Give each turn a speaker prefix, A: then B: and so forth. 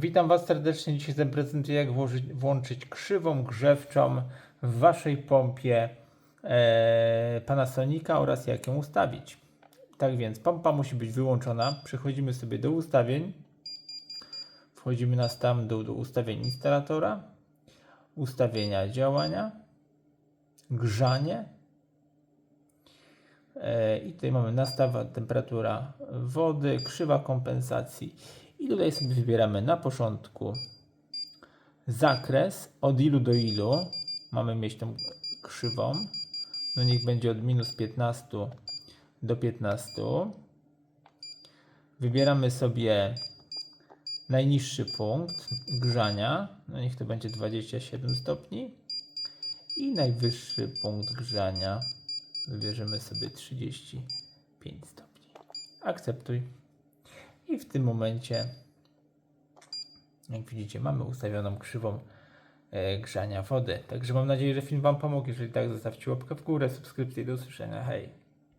A: Witam Was serdecznie. Dzisiaj zaprezentuję, jak włożyć, włączyć krzywą grzewczą w Waszej pompie e, Panasonica oraz jak ją ustawić. Tak więc pompa musi być wyłączona. Przechodzimy sobie do ustawień. Wchodzimy na tam dół do ustawień instalatora, ustawienia działania, grzanie. E, I tutaj mamy nastawa temperatura wody, krzywa kompensacji. I tutaj sobie wybieramy na początku zakres, od ilu do ilu mamy mieć tą krzywą. No niech będzie od minus 15 do 15. Wybieramy sobie najniższy punkt grzania. No niech to będzie 27 stopni. I najwyższy punkt grzania wybierzemy sobie 35 stopni. Akceptuj. I w tym momencie, jak widzicie, mamy ustawioną krzywą e, grzania wody. Także mam nadzieję, że film Wam pomógł. Jeżeli tak, zostawcie łapkę w górę, subskrypcję i do usłyszenia. Hej!